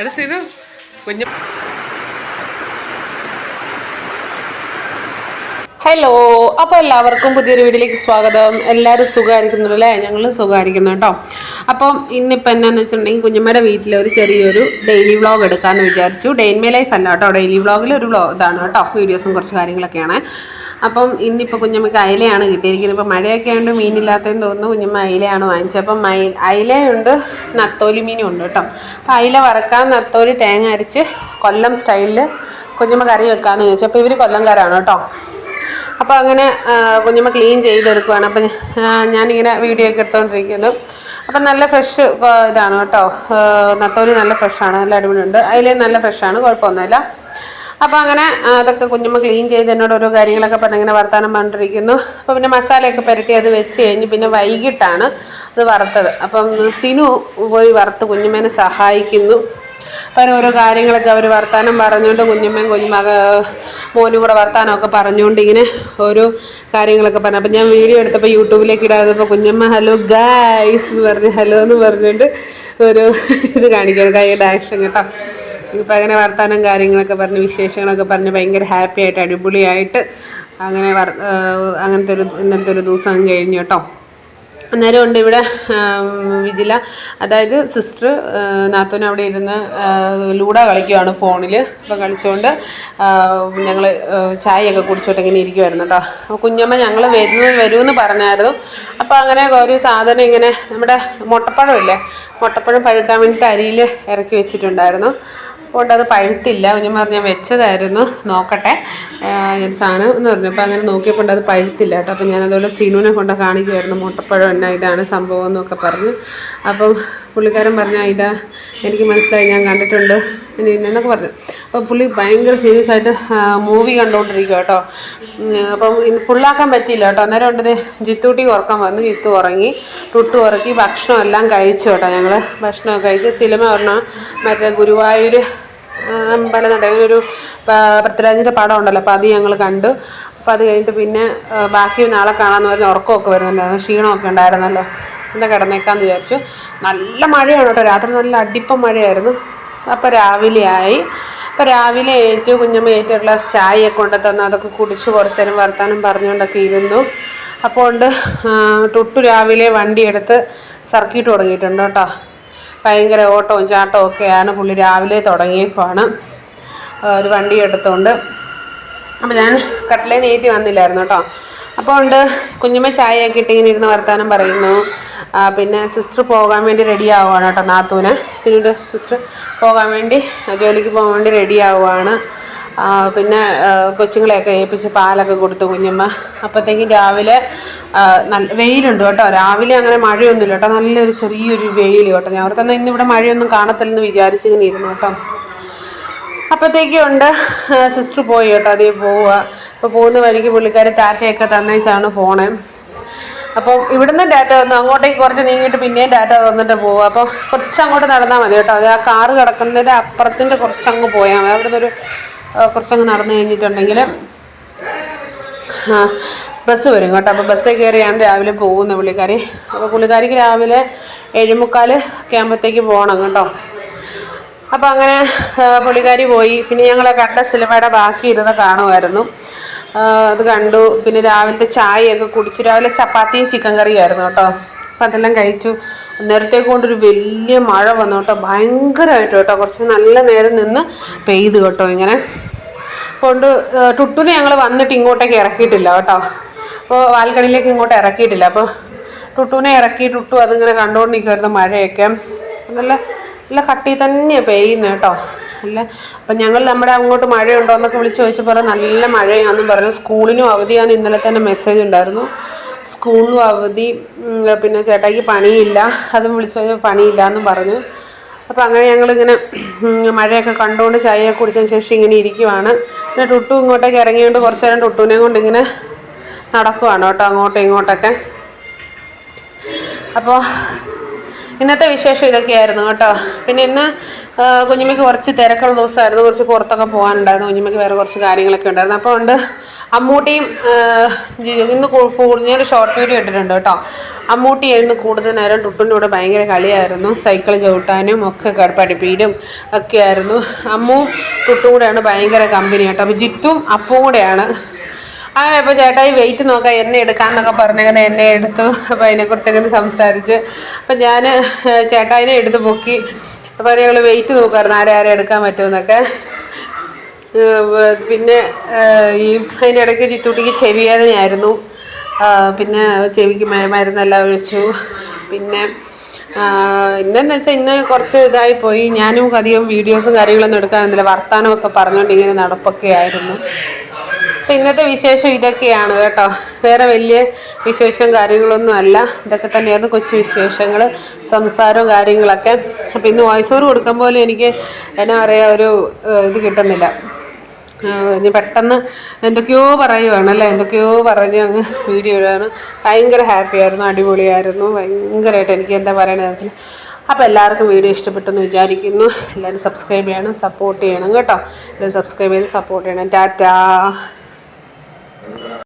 എടാ സീനു കുഞ്ഞു ഹലോ അപ്പോൾ എല്ലാവർക്കും പുതിയൊരു വീഡിയോയിലേക്ക് സ്വാഗതം. എല്ലാവരും സുഖമായിരിക്കുന്നുണ്ട് അല്ലേ? ഞങ്ങൾ സുഖമായിരിക്കുന്നു കേട്ടോ. അപ്പം ഇന്നിപ്പോൾ എന്നാന്ന് വെച്ചിട്ടുണ്ടെങ്കിൽ കുഞ്ഞമ്മയുടെ വീട്ടിൽ ഒരു ചെറിയൊരു ഡെയിലി വ്ളോഗ് എടുക്കാമെന്ന് വിചാരിച്ചു. ഡെയിൻമേ ലൈഫ് അല്ല കേട്ടോ. ഡെയിലി വ്ളോഗിൽ ഒരു വ്ളോഗ് ഇതാണ് കേട്ടോ. വീഡിയോസും കുറച്ച് കാര്യങ്ങളൊക്കെയാണ്. അപ്പം ഇന്നിപ്പോൾ കുഞ്ഞമ്മക്ക് അയിലയാണ് കിട്ടിയിരിക്കുന്നത്. ഇപ്പോൾ മഴയൊക്കെ ഉണ്ട് മീനില്ലാത്തതെന്ന് തോന്നുന്നു. കുഞ്ഞമ്മ അയിലയാണ് വാങ്ങിച്ചത്. അപ്പം മൈ അയിലയുണ്ട് നത്തോലി മീനും ഉണ്ട് കേട്ടോ. അപ്പം അയില വറക്കാൻ നത്തോലി തേങ്ങ അരിച്ച് കൊല്ലം സ്റ്റൈലിൽ കുഞ്ഞമ്മ കറി വെക്കാമെന്ന് ചോദിച്ചു. അപ്പോൾ ഇവർ കൊല്ലംകാരാണ് കേട്ടോ. അപ്പോൾ അങ്ങനെ കുഞ്ഞമ്മ ക്ലീൻ ചെയ്തെടുക്കുവാണ്. അപ്പം ഞാനിങ്ങനെ വീഡിയോ ഒക്കെ എടുത്തുകൊണ്ടിരിക്കുന്നു അപ്പം നല്ല ഫ്രഷ് ഇതാണ് കേട്ടോ. നത്തോലി നല്ല ഫ്രഷാണ്. നല്ല അടിപൊളിയുണ്ട്. അതിൽ നല്ല ഫ്രഷാണ്. കുഴപ്പമൊന്നുമില്ല. അപ്പോൾ അങ്ങനെ അതൊക്കെ കുഞ്ഞുമ്മ ക്ലീൻ ചെയ്ത് എന്നോട് ഓരോ കാര്യങ്ങളൊക്കെ പറഞ്ഞ് ഇങ്ങനെ വർത്താനം പറഞ്ഞിരിക്കുന്നു. അപ്പോൾ പിന്നെ മസാലയൊക്കെ പുരട്ടി അത് വെച്ച് കഴിഞ്ഞ് പിന്നെ വൈകിട്ടാണ് അത് വറുത്തത്. അപ്പം സിനു പോയി വറുത്ത് കുഞ്ഞുമ്മേനെ സഹായിക്കുന്നു. അപ്പം ഓരോ കാര്യങ്ങളൊക്കെ അവർ വർത്താനം പറഞ്ഞുകൊണ്ട് കുഞ്ഞുമ്മയും കുഞ്ഞുമക മോനും കൂടെ വർത്താനമൊക്കെ പറഞ്ഞുകൊണ്ട് ഇങ്ങനെ ഓരോ കാര്യങ്ങളൊക്കെ പറഞ്ഞു. അപ്പം ഞാൻ വീഡിയോ എടുത്തപ്പോൾ യൂട്യൂബിലേക്ക് ഇടാതപ്പോൾ കുഞ്ഞമ്മ ഹലോ ഗായ്സ് എന്ന് പറഞ്ഞ് ഹലോ എന്ന് പറഞ്ഞുകൊണ്ട് ഒരു ഇത് കാണിക്കണം കൈയുടെ ആക്ഷൻ കേട്ടോ. ഇപ്പം അങ്ങനെ വർത്തമാനം കാര്യങ്ങളൊക്കെ പറഞ്ഞ് വിശേഷങ്ങളൊക്കെ പറഞ്ഞ് ഭയങ്കര ഹാപ്പി ആയിട്ട് അടിപൊളിയായിട്ട് അങ്ങനെ വർ അങ്ങനത്തെ ഒരു ഇന്നത്തെ ഒരു ദിവസം കഴിഞ്ഞു കേട്ടോ. അന്നേരം ഉണ്ട് ഇവിടെ വിജില. അതായത് സിസ്റ്റർ നാത്തോൻ അവിടെ ഇരുന്ന് ലൂഡ കളിക്കുവാണ് ഫോണിൽ അപ്പോൾ കളിച്ചുകൊണ്ട് ഞങ്ങൾ ചായയൊക്കെ കുടിച്ചോട്ട് ഇങ്ങനെ ഇരിക്കുമായിരുന്നു കേട്ടോ. അപ്പോൾ കുഞ്ഞമ്മ ഞങ്ങൾ വരുന്നത് വരുമെന്ന് പറഞ്ഞായിരുന്നു. അപ്പോൾ അങ്ങനെ ഒരു സാധനം ഇങ്ങനെ നമ്മുടെ മുട്ടപ്പഴമില്ലേ മുട്ടപ്പഴം പഴുക്കാൻ വേണ്ടിയിട്ട് അരിയിൽ ഇറക്കി വെച്ചിട്ടുണ്ടായിരുന്നു. അതുകൊണ്ട് അത് പഴുത്തില്ല. കുഞ്ഞു പറഞ്ഞു വെച്ചതായിരുന്നു. നോക്കട്ടെ. ഞാൻ സാധനം എന്ന് പറഞ്ഞു. അപ്പോൾ അങ്ങനെ നോക്കിയപ്പോൾ അത് പഴുത്തില്ല കേട്ടോ. അപ്പോൾ ഞാനതുപോലെ സീനുവിനെ കൊണ്ട് കാണിക്കുമായിരുന്നു മുട്ടപ്പഴം എന്നാ ഇതാണ് സംഭവം എന്നൊക്കെ പറഞ്ഞു. അപ്പം പുള്ളിക്കാരൻ പറഞ്ഞു ഇതാ എനിക്ക് മനസ്സിലായി ഞാൻ കണ്ടിട്ടുണ്ട്. എന്നൊക്കെ പറഞ്ഞു. അപ്പോൾ പുള്ളി ഭയങ്കര സീരിയസ് ആയിട്ട് മൂവി കണ്ടുകൊണ്ടിരിക്കുക കേട്ടോ. അപ്പം ഫുള്ളാക്കാൻ പറ്റിയില്ല കേട്ടോ. അന്നേരം ഉണ്ടത് ജിത്തൂട്ടി ഉറക്കാൻ വന്നു. ജിത്തു ഉറങ്ങി ടുട്ടു ഉറക്കി ഭക്ഷണം എല്ലാം കഴിച്ചു കേട്ടോ ഞങ്ങൾ ഭക്ഷണമൊക്കെ കഴിച്ച് സിനിമ പറഞ്ഞാൽ മറ്റേ ഗുരുവായൂർ അമ്പലം ഒരു പൃഥ്വിരാജിന്റെ പടം ഉണ്ടല്ലോ. അപ്പോൾ അത് ഞങ്ങൾ കണ്ടു. അപ്പോൾ അത് കഴിഞ്ഞിട്ട് പിന്നെ ബാക്കി നാളെ കാണാമെന്ന് പറഞ്ഞ് ഉറക്കമൊക്കെ വരുന്നുണ്ടായിരുന്നു. ക്ഷീണമൊക്കെ ഉണ്ടായിരുന്നല്ലോ. എന്താ കിടന്നേക്കാന്ന് വിചാരിച്ചു. നല്ല മഴയാണ് കേട്ടോ രാത്രി നല്ല അടിപ്പം മഴയായിരുന്നു. അപ്പോൾ രാവിലെ ആയി അപ്പോൾ രാവിലെ ഏറ്റു കുഞ്ഞമ്മ ഏറ്റവും ഗ്ലാസ് ചായയൊക്കെ കൊണ്ട് തന്നു. അതൊക്കെ കുടിച്ച് കുറച്ച് നേരം വർത്താനം പറഞ്ഞുകൊണ്ടൊക്കെ ഇരുന്നു. അപ്പോൾ ഉണ്ട് തൊട്ടു രാവിലെ വണ്ടി എടുത്ത് സർക്കിട്ട് തുടങ്ങിയിട്ടുണ്ട് കേട്ടോ. ഭയങ്കര ഓട്ടവും ചാട്ടവും ഒക്കെയാണ്. പുള്ളി രാവിലെ തുടങ്ങിയപ്പോഴാണ് ഒരു വണ്ടി എടുത്തുകൊണ്ട് അപ്പോൾ ഞാൻ കട്ടിലേ നീറ്റി വന്നില്ലായിരുന്നു കേട്ടോ. അപ്പോൾ ഉണ്ട് കുഞ്ഞുമ്മ ചായയൊക്കെ ഇട്ടിങ്ങനെ ഇരുന്ന് വർത്താനം പറയുന്നു. പിന്നെ സിസ്റ്റർ പോകാൻ വേണ്ടി റെഡി ആവുകയാണ് കേട്ടോ നാത്തൂന്. സിനുവിന്റെ സിസ്റ്റർ പോകാൻ വേണ്ടി ജോലിക്ക് പോകാൻ വേണ്ടി റെഡി ആവുകയാണ് പിന്നെ കൊച്ചുങ്ങളെയൊക്കെ ഏൽപ്പിച്ച് പാലൊക്കെ കൊടുത്തു കുഞ്ഞമ്മ. അപ്പോഴത്തേക്കും രാവിലെ നല്ല വെയിലുണ്ട് കേട്ടോ. രാവിലെ അങ്ങനെ മഴയൊന്നുമില്ല കേട്ടോ. നല്ലൊരു ചെറിയൊരു വെയിൽ കേട്ടോ. ഞാൻ തന്നെ ഇന്ന് ഇവിടെ മഴയൊന്നും കാണത്തില്ലെന്ന് വിചാരിച്ചിങ്ങനെ ഇരുന്നു കേട്ടോ. അപ്പോഴത്തേക്കും ഉണ്ട് സിസ്റ്റർ പോയി കേട്ടോ. അതേ പോവുക. അപ്പോൾ പോകുന്ന വഴിക്ക് പുള്ളിക്കാർ ടാറ്റയൊക്കെ തന്നേച്ചാണ് പോണേ. അപ്പം ഇവിടുന്ന് ഡാറ്റ തന്നു അങ്ങോട്ടേക്ക് കുറച്ച് നീങ്ങിയിട്ട് പിന്നെയും ഡാറ്റ തന്നിട്ട് പോകും അപ്പോൾ കുറച്ചങ്ങോട്ട് നടന്നാൽ മതി കേട്ടോ. അത് ആ കാറ് കിടക്കുന്നതിന്റെ അപ്പുറത്തിന്റെ കുറച്ചങ്ങ് പോയാൽ മതി. അവിടുന്ന് ഒരു കുറച്ചങ്ങ് നടന്നു കഴിഞ്ഞിട്ടുണ്ടെങ്കിൽ ബസ് വരും കേട്ടോ. അപ്പോൾ ബസ്സിൽ കയറിയാണ് രാവിലെ പോകുന്നത് പുള്ളിക്കാരി. അപ്പോൾ പുള്ളിക്കാരിക്ക് രാവിലെ ഏഴുമുക്കാൽ ഒക്കെ ആകുമ്പോഴത്തേക്ക് പോകണം കേട്ടോ. അപ്പോൾ അങ്ങനെ പുള്ളിക്കാരി പോയി. പിന്നെ ഞങ്ങളെ കണ്ട സിനിമയുടെ ബാക്കി ഇരുന്ന് കാണുമായിരുന്നു. അത് കണ്ടു. പിന്നെ രാവിലത്തെ ചായയൊക്കെ കുടിച്ചു. രാവിലെ ചപ്പാത്തിയും ചിക്കൻ കറിയും ആയിരുന്നു കേട്ടോ. അപ്പം അതെല്ലാം കഴിച്ചു. നേരത്തേക്ക് കൊണ്ടൊരു വലിയ മഴ വന്നു കേട്ടോ. ഭയങ്കരമായിട്ട് കേട്ടോ. കുറച്ച് നല്ല നേരം നിന്ന് പെയ്ത് കേട്ടോ ഇങ്ങനെ. കൊണ്ട് ടുട്ടുനെ ഞങ്ങൾ വന്നിട്ട് ഇങ്ങോട്ടേക്ക് ഇറക്കിയിട്ടില്ല കേട്ടോ. അപ്പോൾ വാൽക്കണിയിലേക്ക് ഇങ്ങോട്ട് ഇറക്കിയിട്ടില്ല. അപ്പോൾ ടുട്ടുവിനെ ഇറക്കി ടുട്ടു അതിങ്ങനെ കണ്ടുകൊണ്ടിരിക്കുമായിരുന്നു മഴയൊക്കെ. നല്ല നല്ല കട്ടി തന്നെയാണ് പെയ്യുന്നത് കേട്ടോ. നല്ല അപ്പം ഞങ്ങൾ നമ്മുടെ അങ്ങോട്ട് മഴയുണ്ടോ എന്നൊക്കെ വിളിച്ച് ചോദിച്ചപ്പോൾ നല്ല മഴയാണെന്നും പറഞ്ഞു. സ്കൂളിനും അവധിയാണ്. ഇന്നലെ തന്നെ മെസ്സേജ് ഉണ്ടായിരുന്നു. സ്കൂളിലും അവധി പിന്നെ ചേട്ടായിക്ക് പണിയില്ല. അതും വിളിച്ച് ചോദിച്ചാൽ പണിയില്ല എന്നും പറഞ്ഞു. അപ്പോൾ അങ്ങനെ ഞങ്ങളിങ്ങനെ മഴയൊക്കെ കണ്ടുകൊണ്ട് ചായയൊക്കെ കുടിച്ചതിന് ശേഷം ഇങ്ങനെ ഇരിക്കുവാണ്. പിന്നെ ടുട്ടു ഇങ്ങോട്ടേക്ക് ഇറങ്ങിയോണ്ട് കുറച്ച് നേരം ടുട്ടുവിനെ കൊണ്ട് ഇങ്ങനെ നടക്കുവാണ് കേട്ടോ അങ്ങോട്ടും ഇങ്ങോട്ടൊക്കെ. അപ്പോൾ ഇന്നത്തെ വിശേഷം ഇതൊക്കെയായിരുന്നു കേട്ടോ. പിന്നെ ഇന്ന് കുഞ്ഞുമ്മയ്ക്ക് കുറച്ച് തിരക്കുള്ള ദിവസമായിരുന്നു. കുറച്ച് പുറത്തൊക്കെ പോകാനുണ്ടായിരുന്നു. കുഞ്ഞുമ്മയ്ക്ക് വേറെ കുറച്ച് കാര്യങ്ങളൊക്കെ ഉണ്ടായിരുന്നു. അപ്പോൾ ഉണ്ട് അമ്മൂട്ടിയും ഇന്ന് ഫുൾ ഷോർട്ട് വീഡിയോ ഇട്ടിട്ടുണ്ട് കേട്ടോ. അമ്മൂട്ടിയായിരുന്നു കൂടുതൽ നേരം ടുട്ടുന്റെ കൂടെ ഭയങ്കര കളിയായിരുന്നു. സൈക്കിൾ ചവിട്ടാനും ഒക്കെ പഠിപ്പീരും ഒക്കെ ആയിരുന്നു. അമ്മുവും ടുട്ടും കൂടെയാണ് ഭയങ്കര കമ്പനി കേട്ടോ അപ്പോൾ ജിത്തും അപ്പവും കൂടെയാണ് അങ്ങനെ അപ്പോൾ ചേട്ടായി വെയിറ്റ് നോക്കാം എന്നെ എടുക്കാമെന്നൊക്കെ പറഞ്ഞങ്ങനെ എന്നെ എടുത്തു. അപ്പോൾ അതിനെക്കുറിച്ചൊക്കെ അങ്ങനെ സംസാരിച്ച്. അപ്പം ഞാൻ ചേട്ടായിനെ എടുത്ത് പൊക്കി. അപ്പോൾ ഞങ്ങൾ വെയിറ്റ് നോക്കുമായിരുന്നു ആരെ ആരെ എടുക്കാൻ പറ്റുമെന്നൊക്കെ. പിന്നെ ഈ അതിന്റെ ഇടയ്ക്ക് ചിത്തൂട്ടിക്ക് ചെവി വേദനയായിരുന്നു. പിന്നെ ചെവിക്ക് മരുന്നെല്ലാം ഒഴിച്ചു. പിന്നെ ഇന്നെന്ന് വെച്ചാൽ ഇന്ന് കുറച്ച് ഇതായി പോയി. ഞാനും അധികം വീഡിയോസും കാര്യങ്ങളൊന്നും എടുക്കാനൊന്നുമില്ല വർത്തമാനമൊക്കെ പറഞ്ഞുകൊണ്ട് ഇങ്ങനെ നടപ്പൊക്കെ ആയിരുന്നു. അപ്പം ഇന്നത്തെ വിശേഷം ഇതൊക്കെയാണ് കേട്ടോ. വേറെ വലിയ വിശേഷം കാര്യങ്ങളൊന്നും അല്ല. ഇതൊക്കെ തന്നെയായിരുന്നു കൊച്ചു വിശേഷങ്ങൾ സംസാരവും കാര്യങ്ങളൊക്കെ. അപ്പം ഇന്ന് വോയിസ് ഓവർ കൊടുക്കാൻ പോലും എനിക്ക് എന്നാ പറയുക ഒരു ഇത് കിട്ടുന്നില്ല. ഇനി പെട്ടെന്ന് എന്തൊക്കെയോ പറയുവാണ് അല്ലേ? എന്തൊക്കെയോ പറഞ്ഞ് അങ്ങ് വീഡിയോ ഇടാണ്. ഭയങ്കര ഹാപ്പി ആയിരുന്നു അടിപൊളിയായിരുന്നു. ഭയങ്കരമായിട്ട് എനിക്ക് എന്താ പറയണത് അപ്പോൾ എല്ലാവർക്കും വീഡിയോ ഇഷ്ടപ്പെട്ടെന്ന് വിചാരിക്കുന്നു. എല്ലാവരും സബ്സ്ക്രൈബ് ചെയ്യണം സപ്പോർട്ട് ചെയ്യണം കേട്ടോ. എല്ലാവരും സബ്സ്ക്രൈബ് ചെയ്ത് സപ്പോർട്ട് ചെയ്യണം. ടാറ്റാ.